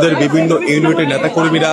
সংসদের বিভিন্ন ইউনিটের নেতাকর্মীরা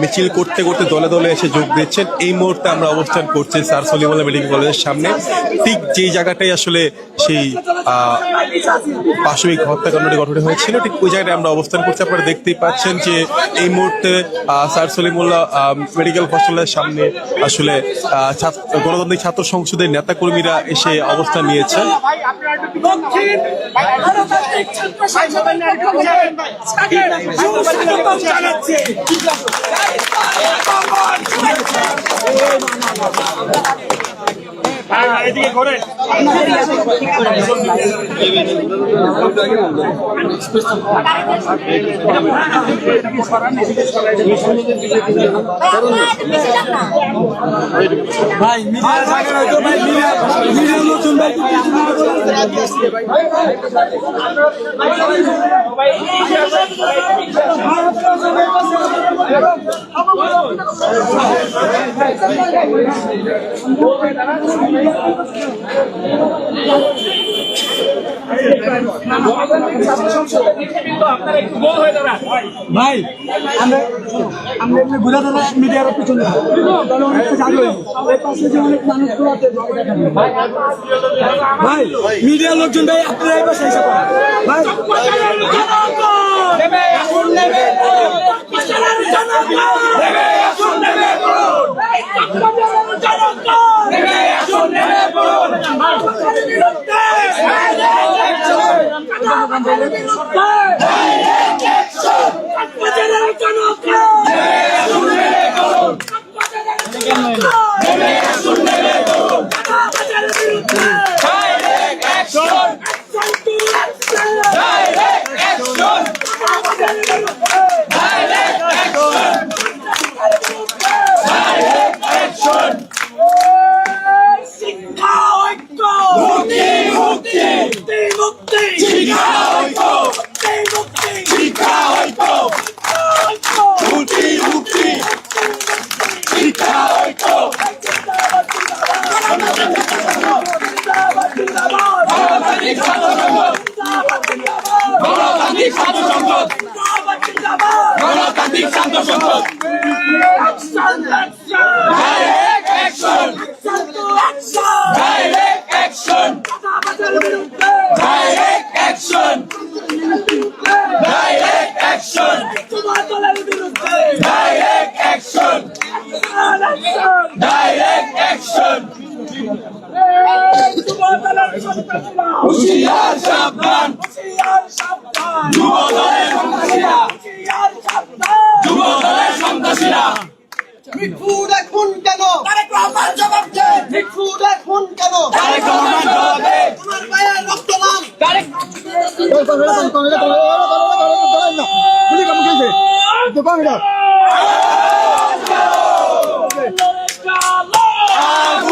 মিছিল করতে করতে দলে দলে এসে যোগ দিচ্ছেন। এই মুহূর্তে আমরা অবস্থান করছি স্যার সলিমুল্লাহ মেডিকেল কলেজের সামনে। ঠিক যেই জায়গাটাই আসলে সেই পাশবিক হত্যাকাণ্ডটি গঠন হয়েছিল, ঠিক ওই জায়গায় আমরা অবস্থান করছি। আপনারা দেখতেই পাচ্ছেন যে এই মুহূর্তে স্যার সলিমুল্লাহ মেডিকেল হসপিটালের সামনে আসলে গণতান্ত্রিক ছাত্র সংসদের নেতাকর্মীরা এসে অবস্থান নিয়েছেন। ছাত্র নেতৃত্বে জানাচ্ছি ভাই নতুন ভাই ভাই আমরা আমরা এমনি ঘুরে দাঁড়া মিডিয়ার পিছনে তাহলে অনেকটা জাগলো এই পাশে যে অনেক মানুষগুলো আছে ভাই মিডিয়ার লোকজন ভাই আপনারা এই পাশে এসে পড়েন। ভাই শিক্ষা ঐক্য মুক্তি মুক্তি মুক্তি মুক্তি শিক্ষা ঐক্য মুক্তি মুক্তি শিক্ষা ঐক্য মুক্তি মুক্তি শিক্ষা ঐক্য গণতান্ত্রিক ছাত্র সংসদ গণতান্ত্রিক আগুন জ্বালো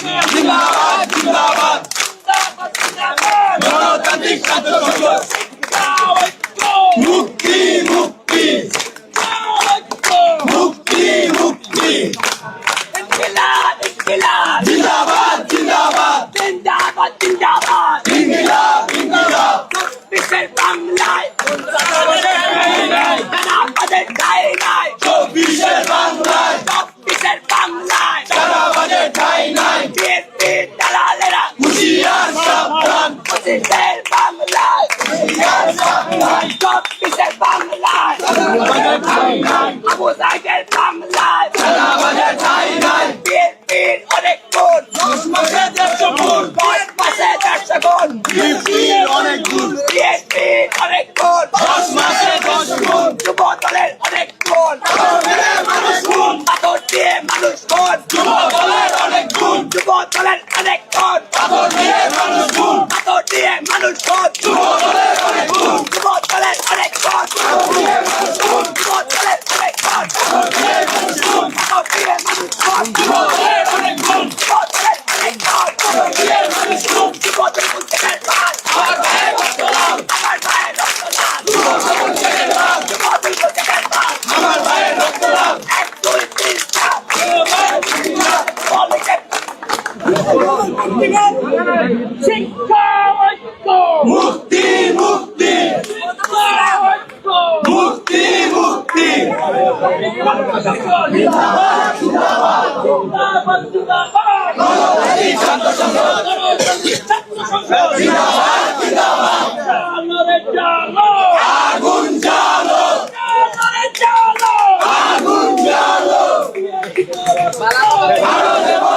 জিন্দাবাদ জিন্দাবাদ। গণতান্ত্রিক ছাত্র সংসদ পঁচিশের বাংলায় চব্বিশের বাংলায় আবু সাইদের বাংলায় নাই বিএনপির অনেক গুণ মাসে দেড়শো গুণ অনেক গুণ অনেক গুণ যুব দলের অনেক গুণ পাথর দিয়ে মানুষ গুণ যুব দলের অনেক গুণ যুব দলের অনেক গুণ পাথর দিয়ে মানুষ মানুষ গুণ যুব দলের অনেক গুণ যুব দলের অনেক পাথর দিয়ে মানুষ গুণ যুব দলের অনেক গুণ যুব দলের অনেক গুণ যুব দল মুক্তিদের পাল আমার ভাইয়ের রক্ত লাল আমার ভাইয়ের রক্ত লাল যুব দল মুক্তিদের পাল আমার ভাইয়ের রক্ত লাল এক দুই তিন চার পলিটেক শিক্ষা মুক্তি মুক্তি। মুক্তি মুক্তি। আগুন আরও